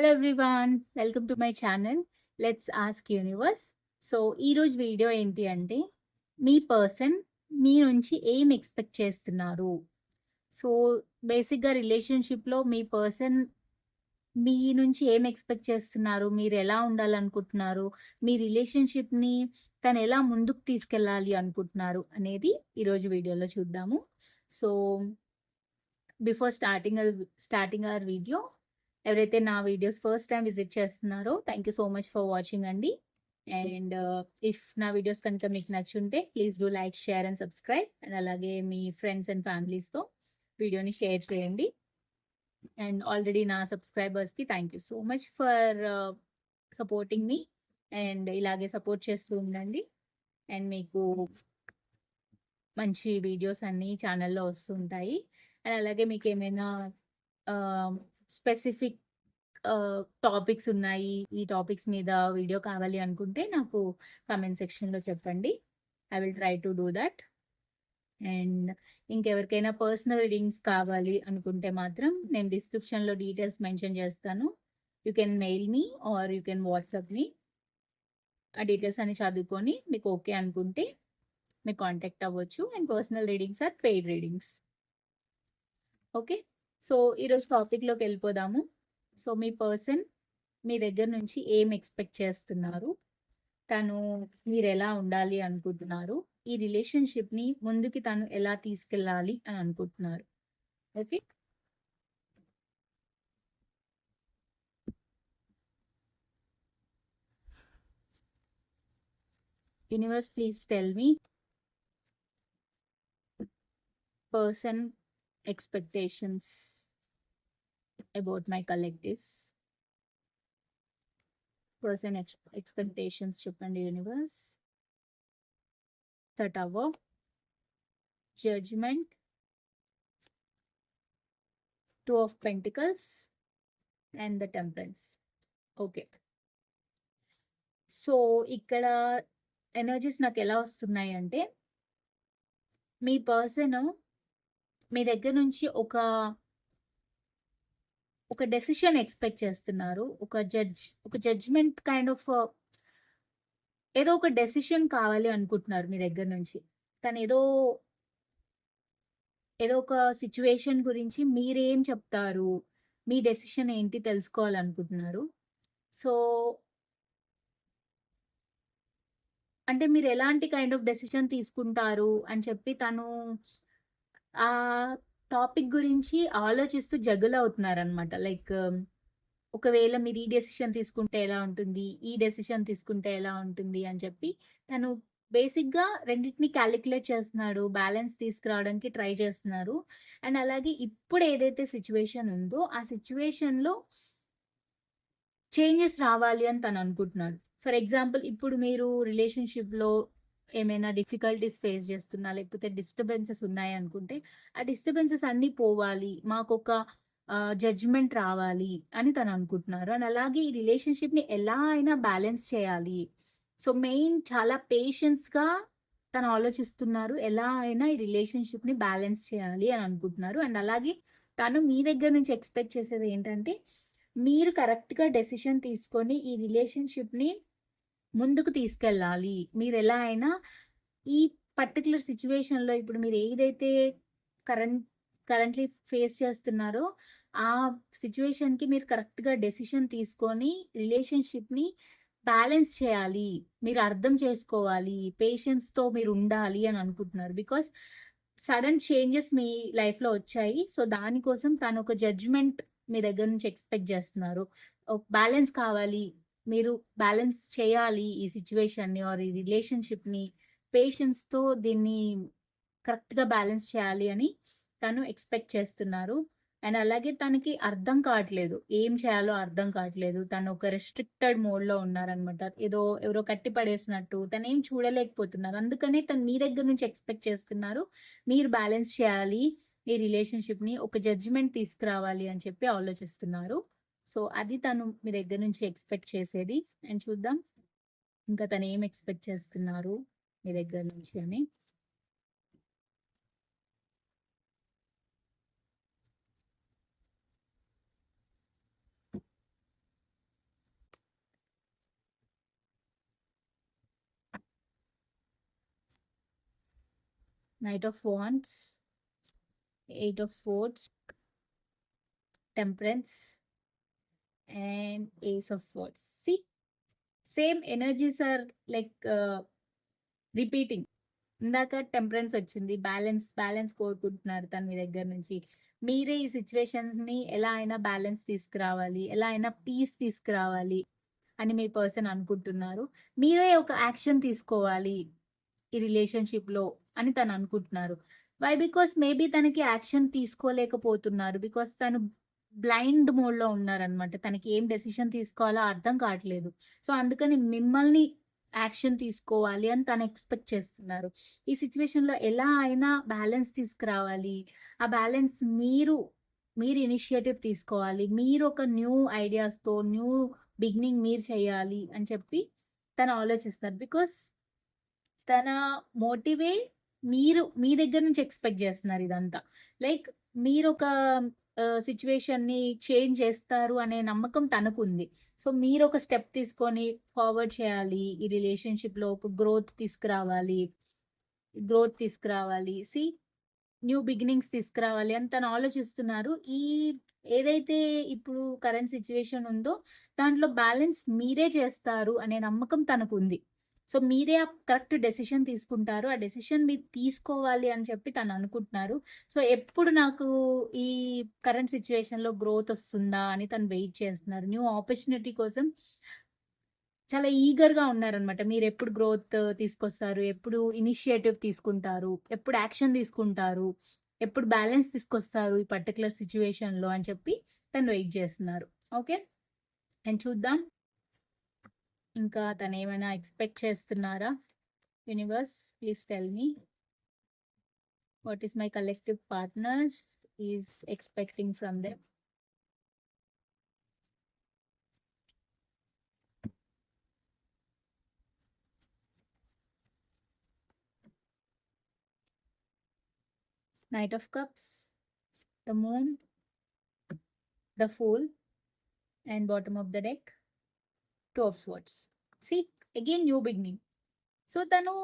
Hello everyone welcome to my channel let's ask universe so ఈరోజు video ఏంటి అంటే మీ person మీ నుంచి ఏం ఎక్స్పెక్ట్ చేస్తున్నారు? సో బేసిక్గా రిలేషన్షిప్లో మీ పర్సన్ మీ నుంచి ఏం ఎక్స్పెక్ట్ చేస్తున్నారు? మీరు ఎలా ఉండాలనుకుంటున్నారు? మీ రిలేషన్షిప్ని తను ఎలా ముందుకు తీసుకెళ్ళాలి అనుకుంటున్నారు? అనేది ఈరోజు వీడియోలో చూద్దాము. So before starting starting our video ఎవరైతే నా వీడియోస్ ఫస్ట్ టైం విజిట్ చేస్తున్నారో thank you so much for watching అండి. అండ్ uh, ఇఫ్ నా వీడియోస్ కనుక మీకు నచ్చుంటే please do like share and subscribe and అలాగే మీ ఫ్రెండ్స్ అండ్ ఫ్యామిలీస్తో వీడియోని షేర్ చేయండి. అండ్ ఆల్రెడీ నా సబ్స్క్రైబర్స్కి thank you so much for supporting me and ఇలాగే సపోర్ట్ చేస్తూ ఉండండి. అండ్ మీకు మంచి వీడియోస్ అన్నీ ఛానల్లో వస్తుంటాయి. అండ్ అలాగే మీకు ఏమైనా uh, స్పెసిఫిక్ టాపిక్స్ ఉన్నాయి. ఈ టాపిక్స్ మీద వీడియో కావాలి అనుకుంటే నాకు కామెంట్ సెక్షన్లో చెప్పండి. I will try to do that. And ఇంకెవరికైనా పర్సనల్ రీడింగ్స్ కావాలి అనుకుంటే మాత్రం నేను డిస్క్రిప్షన్లో డీటెయిల్స్ మెన్షన్ చేస్తాను. You can mail me or you can WhatsApp me. ఆ డీటెయిల్స్ అన్ని చదువుకొని మీకు ఓకే అనుకుంటే మీరు కాంటాక్ట్ అవ్వచ్చు. And personal readings are paid readings. Okay? So ఈరోజు టాపిక్లోకి వెళ్ళిపోదాము. సో మీ పర్సన్ మీ దగ్గర నుంచి ఏం ఎక్స్పెక్ట్ చేస్తున్నారు? తను మీరు ఎలా ఉండాలి అనుకుంటున్నారు? ఈ రిలేషన్షిప్ని ముందుకి తను ఎలా తీసుకెళ్ళాలి అని అనుకుంటున్నారు? Okay? Universe please tell me person expectations about my collectives. Person ex expectations చెప్పండి universe the tower judgement two of pentacles and the temperance okay so ఇక్కడ ఎనర్జీస్ నాకు ఎలా వస్తున్నాయి అంటే మీ పర్సన్ మీ దగ్గర నుంచి ఒక ఒక డెసిషన్ ఎక్స్పెక్ట్ చేస్తున్నారు. ఒక జడ్జ్ ఒక జడ్జ్మెంట్ కైండ్ ఆఫ్ ఏదో ఒక డెసిషన్ కావాలి అనుకుంటున్నారు మీ దగ్గర నుంచి. తను ఏదో ఏదో ఒక సిచ్యువేషన్ గురించి మీరేం చెప్తారు? మీ డెసిషన్ ఏంటి తెలుసుకోవాలనుకుంటున్నారు. సో అంటే మీరు ఎలాంటి కైండ్ ఆఫ్ డెసిషన్ తీసుకుంటారు అని చెప్పి తను ఆ టాపిక్ గురించి ఆలోచిస్తూ జగులు అవుతున్నారనమాట లైక్ ఒకవేళ మీరు ఈ డెసిషన్ తీసుకుంటే ఎలా ఉంటుంది ఈ డెసిషన్ తీసుకుంటే ఎలా ఉంటుంది అని చెప్పి తను బేసిక్గా రెండింటిని క్యాలిక్యులేట్ చేస్తున్నాడు బ్యాలెన్స్ తీసుకురావడానికి ట్రై చేస్తున్నారు. అండ్ అలాగే ఇప్పుడు ఏదైతే సిచ్యువేషన్ ఉందో ఆ సిచ్యువేషన్లో చేంజెస్ రావాలి అని తను అనుకుంటున్నాడు. ఫర్ ఎగ్జాంపుల్ ఇప్పుడు మీరు రిలేషన్షిప్లో ఏమైనా డిఫికల్టీస్ ఫేస్ చేస్తున్నా లేకపోతే డిస్టర్బెన్సెస్ ఉన్నాయి అనుకుంటే ఆ డిస్టర్బెన్సెస్ అన్నీ పోవాలి మాకు ఒక జడ్జ్మెంట్ రావాలి అని తను అనుకుంటున్నారు. అండ్ అలాగే ఈ రిలేషన్షిప్ని ఎలా అయినా బ్యాలెన్స్ చేయాలి. సో మెయిన్ చాలా పేషెన్స్గా తను ఆలోచిస్తున్నారు ఎలా అయినా ఈ రిలేషన్షిప్ని బ్యాలెన్స్ చేయాలి అని అనుకుంటున్నారు. అండ్ అలాగే తను మీ దగ్గర నుంచి ఎక్స్పెక్ట్ చేసేది ఏంటంటే మీరు కరెక్ట్గా డెసిషన్ తీసుకొని ఈ రిలేషన్షిప్ని ముందుకు తీసుకెళ్ళాలి. మీరు ఎలా అయినా ఈ పర్టికులర్ సిచ్యువేషన్లో ఇప్పుడు మీరు ఏదైతే కరెంట్ కరెంట్లీ ఫేస్ చేస్తున్నారో ఆ సిచ్యువేషన్కి మీరు కరెక్ట్గా డెసిషన్ తీసుకొని రిలేషన్షిప్ని బ్యాలెన్స్ చేయాలి. మీరు అర్థం చేసుకోవాలి. పేషెన్స్తో మీరు ఉండాలి అని అనుకుంటున్నారు. బికాస్ సడన్ చేంజెస్ మీ లైఫ్లో వచ్చాయి. సో దానికోసం తను ఒక జడ్జ్మెంట్ మీ దగ్గర నుంచి ఎక్స్పెక్ట్ చేస్తున్నారు. బ్యాలెన్స్ కావాలి. మీరు బ్యాలెన్స్ చేయాలి ఈ సిచ్యువేషన్ని ఆర్ ఈ రిలేషన్షిప్ని పేషెన్స్తో దీన్ని కరెక్ట్గా బ్యాలెన్స్ చేయాలి అని తను ఎక్స్పెక్ట్ చేస్తున్నారు. అండ్ అలాగే తనకి అర్థం కావట్లేదు. ఏం చేయాలో అర్థం కావట్లేదు. తను ఒక రెస్ట్రిక్టెడ్ మోడ్లో ఉన్నారనమాట. ఏదో ఎవరో కట్టి పడేసినట్టు తను ఏం చూడలేకపోతున్నారు. అందుకనే తను మీ దగ్గర నుంచి ఎక్స్పెక్ట్ చేస్తున్నారు. మీరు బ్యాలెన్స్ చేయాలి ఈ రిలేషన్షిప్ని ఒక జడ్జిమెంట్ తీసుకురావాలి అని చెప్పి ఆలోచిస్తున్నారు. సో అది తను మీ దగ్గర నుంచి ఎక్స్పెక్ట్ చేసేది. అండ్ చూద్దాం. ఇంకా తను ఏం ఎక్స్పెక్ట్ చేస్తున్నారు మీ దగ్గర నుంచి అని. Knight of wands eight of swords temperance and Ace of Swords. See, same energies are like repeating ఇందాక టెంపరెన్స్ వచ్చింది. బ్యాలెన్స్ బ్యాలెన్స్ కోరుకుంటున్నారు తను మీ దగ్గర నుంచి. మీరే ఈ సిచ్యువేషన్స్ని ఎలా అయినా బ్యాలెన్స్ తీసుకురావాలి. ఎలా అయినా పీస్ తీసుకురావాలి అని మీ పర్సన్ అనుకుంటున్నారు. మీరే ఒక యాక్షన్ తీసుకోవాలి ఈ రిలేషన్షిప్లో అని తను అనుకుంటున్నారు. వై బికాస్ మేబీ తనకి యాక్షన్ తీసుకోలేకపోతున్నారు. బికాస్ తను బ్లైండ్ మోడ్లో ఉన్నారనమాట తనకి ఏం డెసిషన్ తీసుకోవాలో అర్థం కావట్లేదు. సో అందుకని మిమ్మల్ని యాక్షన్ తీసుకోవాలి అని తను ఎక్స్పెక్ట్ చేస్తున్నారు. ఈ సిచ్యువేషన్లో ఎలా అయినా బ్యాలెన్స్ తీసుకురావాలి. ఆ బ్యాలెన్స్ మీరు మీరు ఇనిషియేటివ్ తీసుకోవాలి. మీరు ఒక న్యూ ఐడియాస్తో న్యూ బిగినింగ్ మీరు చేయాలి అని చెప్పి తను ఆలోచిస్తారు. బికాస్ తన మోటివే మీరు మీ దగ్గర నుంచి ఎక్స్పెక్ట్ చేస్తున్నారు ఇదంతా. లైక్ మీరు ఒక సిచ్యువేషన్ని చేంజ్ చేస్తారు అనే నమ్మకం తనకుంది. సో మీరు ఒక స్టెప్ తీసుకొని ఫార్వర్డ్ చేయాలి ఈ రిలేషన్షిప్లో ఒక గ్రోత్ తీసుకురావాలి గ్రోత్ తీసుకురావాలి సి న్యూ బిగినింగ్స్ తీసుకురావాలి అని తను ఆలోచిస్తున్నారు. ఈ ఏదైతే ఇప్పుడు కరెంట్ సిచ్యువేషన్ ఉందో దాంట్లో బ్యాలెన్స్ మీరే చేస్తారు అనే నమ్మకం తనకు ఉంది సో మీరే ఆ కరెక్ట్ డెసిషన్ తీసుకుంటారు. ఆ డెసిషన్ మీరు తీసుకోవాలి అని చెప్పి తను అనుకుంటున్నారు. సో ఎప్పుడు నాకు ఈ కరెంట్ సిచ్యువేషన్లో గ్రోత్ వస్తుందా అని తను వెయిట్ చేస్తున్నారు. న్యూ ఆపర్చునిటీ కోసం చాలా ఈగర్గా ఉన్నారనమాట మీరు ఎప్పుడు గ్రోత్ తీసుకొస్తారు? ఎప్పుడు ఇనిషియేటివ్ తీసుకుంటారు? ఎప్పుడు యాక్షన్ తీసుకుంటారు? ఎప్పుడు బ్యాలెన్స్ తీసుకొస్తారు ఈ పర్టికులర్ సిచ్యువేషన్లో అని చెప్పి తను వెయిట్ చేస్తున్నారు. ఓకే? అండ్ చూద్దాం. ఇంకా తను ఏమైనా ఎక్స్పెక్ట్ చేస్తున్నారా? Universe please tell me. What is my collective partners is expecting from them? Knight of Cups, the Moon, the Fool, and bottom of the deck, two of swords see again new beginning so తను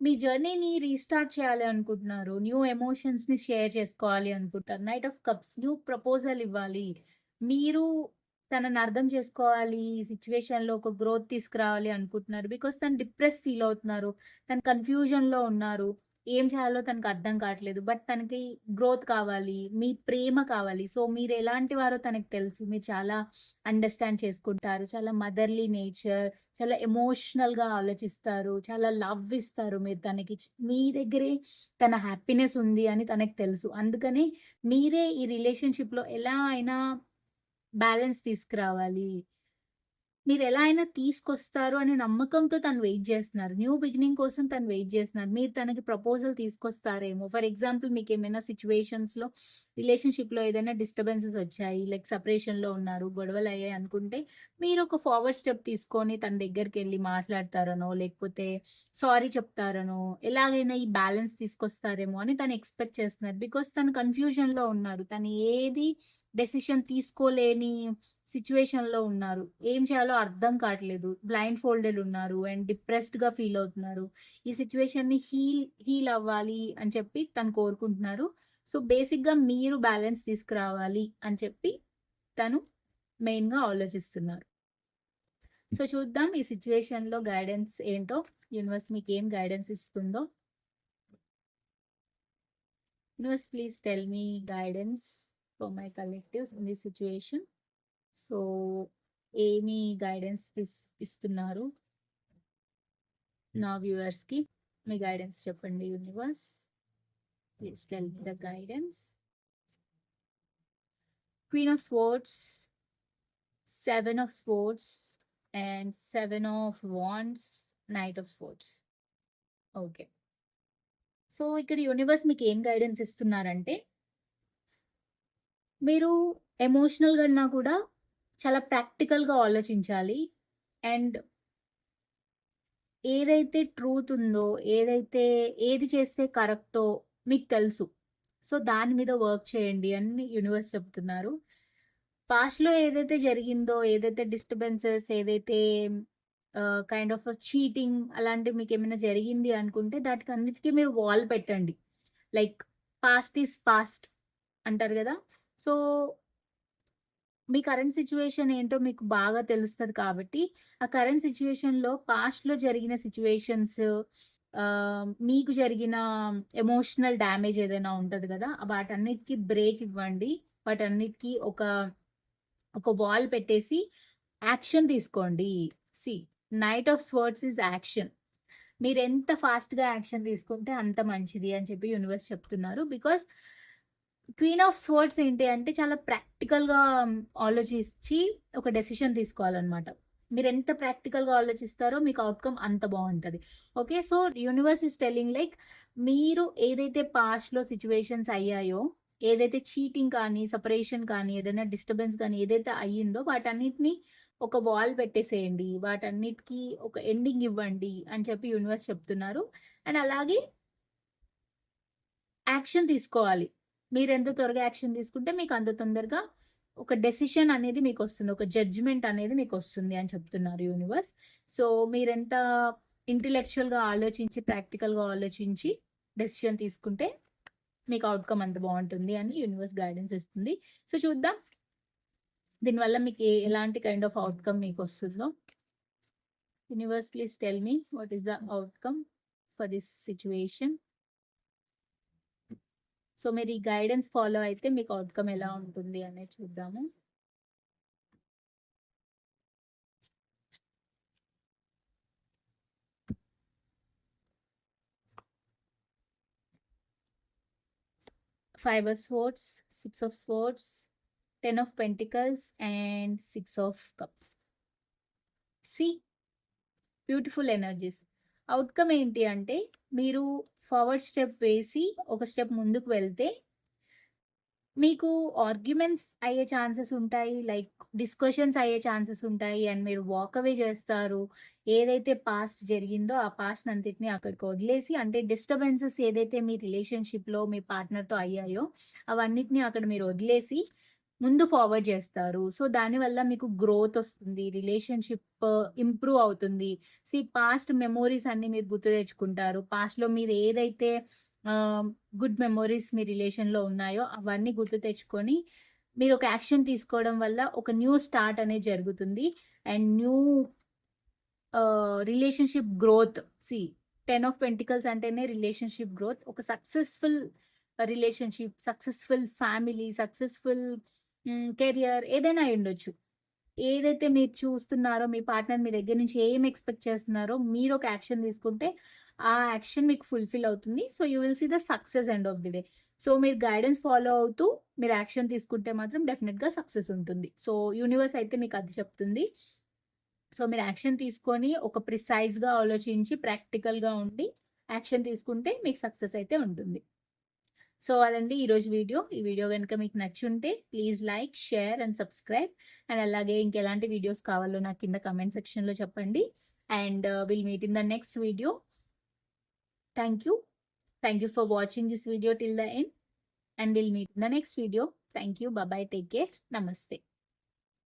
మీ జర్నీని restart చేయాలి అనుకుంటున్నారు. New ఎమోషన్స్ని share చేసుకోవాలి అనుకుంటారు knight of cups new proposal ఇవ్వాలి. మీరు తనని అర్థం చేసుకోవాలి. ఈ సిచ్యువేషన్లో ఒక గ్రోత్ తీసుకురావాలి అనుకుంటున్నారు. బికాస్ తను డిప్రెస్ ఫీల్ అవుతున్నారు. తను కన్ఫ్యూజన్లో ఉన్నారు. ఏం చేయాలో తనకు అర్థం కావట్లేదు. బట్ తనకి గ్రోత్ కావాలి మీ ప్రేమ కావాలి. సో మీరు ఎలాంటి వారో తనకు తెలుసు. మీరు చాలా అండర్స్టాండ్ చేసుకుంటారు. చాలా మదర్లీ నేచర్ చాలా ఎమోషనల్గా ఆలోచిస్తారు. చాలా లవ్ ఇస్తారు మీరు తనకి. మీ దగ్గరే తన హ్యాపీనెస్ ఉంది అని తనకు తెలుసు. అందుకని మీరే ఈ రిలేషన్షిప్లో ఎలా అయినా బ్యాలెన్స్ తీసుకురావాలి. మీరు ఎలా అయినా తీసుకొస్తారు అనే నమ్మకంతో తను వెయిట్ చేస్తున్నారు. న్యూ బిగినింగ్ కోసం తను వెయిట్ చేస్తున్నారు. మీరు తనకి ప్రపోజల్ తీసుకొస్తారేమో. ఫర్ ఎగ్జాంపుల్ మీకు ఏమైనా సిచ్యువేషన్స్లో రిలేషన్షిప్లో ఏదైనా డిస్టర్బెన్సెస్ వచ్చాయి లైక్ సపరేషన్లో ఉన్నారు గొడవలు అయ్యాయి అనుకుంటే మీరు ఒక ఫార్వర్డ్ స్టెప్ తీసుకొని తన దగ్గరికి వెళ్ళి మాట్లాడతారనో లేకపోతే సారీ చెప్తారనో ఎలాగైనా ఈ బ్యాలెన్స్ తీసుకొస్తారేమో అని తను ఎక్స్పెక్ట్ చేస్తున్నారు. బికాస్ తను కన్ఫ్యూజన్లో ఉన్నారు. తను ఏది డెసిషన్ తీసుకోలేని సిచ్యువేషన్లో ఉన్నారు. ఏం చేయాలో అర్థం కావట్లేదు. బ్లైండ్ ఫోల్డెడ్ ఉన్నారు అండ్ డిప్రెస్డ్గా ఫీల్ అవుతున్నారు. ఈ సిచ్యువేషన్ని హీల్ హీల్ అవ్వాలి అని చెప్పి తను కోరుకుంటున్నారు. సో బేసిక్గా మీరు బ్యాలెన్స్ తీసుకురావాలి అని చెప్పి తను మెయిన్గా ఆలోచిస్తున్నారు. సో చూద్దాం ఈ సిచ్యువేషన్లో గైడెన్స్ ఏంటో యూనివర్స్ మీకు ఏం గైడెన్స్ ఇస్తుందో. Universe please tell me guidance. For my collectives in this situation so ఏమి గైడెన్స్ ఇస్తున్నారు? నా వ్యూవర్స్కి మీ గైడెన్స్ చెప్పండి universe please tell me the guidance queen of swords seven of swords and seven of wands knight of swords okay so ఇక్కడ universe మీకు ఏం guidance ఇస్తున్నారంటే మీరు ఎమోషనల్గా కన్నా కూడా చాలా ప్రాక్టికల్గా ఆలోచించాలి. అండ్ ఏదైతే ట్రూత్ ఉందో ఏదైతే ఏది చేస్తే కరెక్టో మీకు తెలుసు. సో దాని మీద వర్క్ చేయండి అని యూనివర్స్ చెప్తున్నారు పాస్ట్లో ఏదైతే జరిగిందో ఏదైతే డిస్టర్బెన్సెస్ ఏదైతే కైండ్ ఆఫ్ చీటింగ్ అలాంటివి మీకు ఏమైనా జరిగింది అనుకుంటే దాటికి అన్నిటికీ మీరు వాల్ పెట్టండి. లైక్ పాస్ట్ ఈస్ పాస్ట్ అంటారు కదా? సో మీ కరెంట్ సిచ్యువేషన్ ఏంటో మీకు బాగా తెలుస్తుంది కాబట్టి, ఆ కరెంట్ సిచ్యువేషన్లో పాస్ట్‌లో జరిగిన సిచ్యువేషన్స్ మీకు జరిగిన ఎమోషనల్ డ్యామేజ్ ఏదైనా ఉంటుంది కదా వాటన్నిటికీ బ్రేక్ ఇవ్వండి. వాటన్నిటికి ఒక, ఒక వాల్ పెట్టేసి యాక్షన్ తీసుకోండి. See knight of swords is action. మీరెంత ఫాస్ట్‌గా యాక్షన్ తీసుకుంటే అంత మంచిది అని చెప్పి యూనివర్స్ చెప్తున్నారు. బికాస్ క్వీన్ ఆఫ్ స్వర్డ్స్ ఏంటి అంటే చాలా ప్రాక్టికల్‌గా ఆలోచించి ఒక డెసిషన్ తీసుకోవాలనమాట. మీరెంత ప్రాక్టికల్‌గా ఆలోచిస్తారో మీకు అవుట్కమ్ అంత బాగుంటుంది okay. So universe is telling like మీరు ఏదైతే పాస్ట్‌లో సిచ్యువేషన్స్ అయ్యాయో, ఏదైతే చీటింగ్ కానీ, సపరేషన్ కానీ, ఏదైనా డిస్టర్బెన్స్ కానీ ఏదైతే అయ్యిందో వాటన్నిటిని ఒక వాల్ పెట్టేసేయండి. వాటన్నిటికీ ఒక ఎండింగ్ ఇవ్వండి అని చెప్పి యూనివర్స్ చెప్తున్నారు. అండ్ అలాగే యాక్షన్ తీసుకోవాలి. మీరెంత త్వరగా యాక్షన్ తీసుకుంటే మీకు అంత తొందరగా ఒక డెసిషన్ అనేది మీకు వస్తుంది ఒక జడ్జ్‌మెంట్ అనేది మీకు వస్తుంది అని చెప్తున్నారు యూనివర్స్. సో మీరెంత ఇంటెలెక్చువల్‌గా ఆలోచించి, ప్రాక్టికల్‌గా ఆలోచించి డెసిషన్ తీసుకుంటే మీకు అవుట్కమ్ అంత బాగుంటుంది అని యూనివర్స్ గైడెన్స్ ఇస్తుంది. సో చూద్దాం. దీనివల్ల మీకు ఎలాంటి కైండ్ ఆఫ్ అవుట్కమ్ మీకు వస్తుందో universe please tell me what is the outcome for this situation so మీరు ఈ గైడెన్స్ ఫాలో అయితే మీకు ఔట్‌కమ్ ఎలా ఉంటుంది అనేది చూద్దాము. Five of swords, six of swords ten of pentacles and six of cups. See beautiful energies. Outcome ఏంటి అంటే మీరు ఫార్వర్డ్ స్టెప్ వేసి ఒక స్టెప్ ముందుకు వెళ్తే మీకు ఆర్గ్యుమెంట్స్ అయ్యే ఛాన్సెస్ ఉంటాయి. లైక్ డిస్కషన్స్ అయ్యే ఛాన్సెస్ ఉంటాయి. అండ్ మీరు వాక్ అవే చేస్తారు. ఏదైతే పాస్ట్ జరిగిందో ఆ పాస్ట్ అంతటిని అక్కడికి వదిలేసి అంటే డిస్టర్బెన్సెస్ ఏదైతే మీ రిలేషన్‌షిప్‌లో మీ పార్ట్నర్‌తో అయ్యాయో అవన్నిటిని అక్కడ మీరు వదిలేసి ముందు ఫార్వర్డ్ చేస్తారు. సో దానివల్ల మీకు గ్రోత్ వస్తుంది. రిలేషన్‌షిప్ ఇంప్రూవ్ uh, అవుతుంది. సి పాస్ట్ మెమోరీస్ అన్నీ మీరు గుర్తు తెచ్చుకుంటారు. పాస్ట్‌లో మీరు ఏదైతే um, గుడ్ మెమోరీస్ మీ రిలేషన్‌లో ఉన్నాయో అవన్నీ గుర్తు తెచ్చుకొని మీరు ఒక యాక్షన్ తీసుకోవడం వల్ల ఒక న్యూ స్టార్ట్ అనేది జరుగుతుంది. And new relationship growth. See ten of pentacles అంటేనే రిలేషన్‌షిప్ గ్రోత్. ఒక successful relationship, successful family, successful career ఏదైనా అయ్యుండొచ్చు. ఏదైతే మీరు చూస్తున్నారో మీ పార్ట్నర్ మీ దగ్గర నుంచి ఏం ఎక్స్‌పెక్ట్ చేస్తున్నారో మీరు ఒక యాక్షన్ తీసుకుంటే ఆ యాక్షన్ మీకు ఫుల్‌ఫిల్ అవుతుంది. So you will see the success end of the day. So మీరు గైడెన్స్ ఫాలో అవుతూ మీరు యాక్షన్ తీసుకుంటే మాత్రం డెఫినెట్గా సక్సెస్ ఉంటుంది. సో యూనివర్స్ అయితే మీకు అది చెప్తుంది. సో మీరు యాక్షన్ తీసుకొని ఒక ప్రిసైజ్‌గా ఆలోచించి ప్రాక్టికల్‌గా ఉండి యాక్షన్ తీసుకుంటే మీకు సక్సెస్ అయితే ఉంటుంది. సో అదండి ఈరోజు వీడియో. ఈ వీడియో కనుక మీకు నచ్చుంటే please like, share and subscribe. And అలాగే ఇంకెలాంటి వీడియోస్ కావాలో నాకు కింద కమెంట్ సెక్షన్‌లో చెప్పండి. And will meet in the next video. Thank you. Thank you for watching this video till the end. And will meet in the next video. Thank you. Bye bye take care. నమస్తే.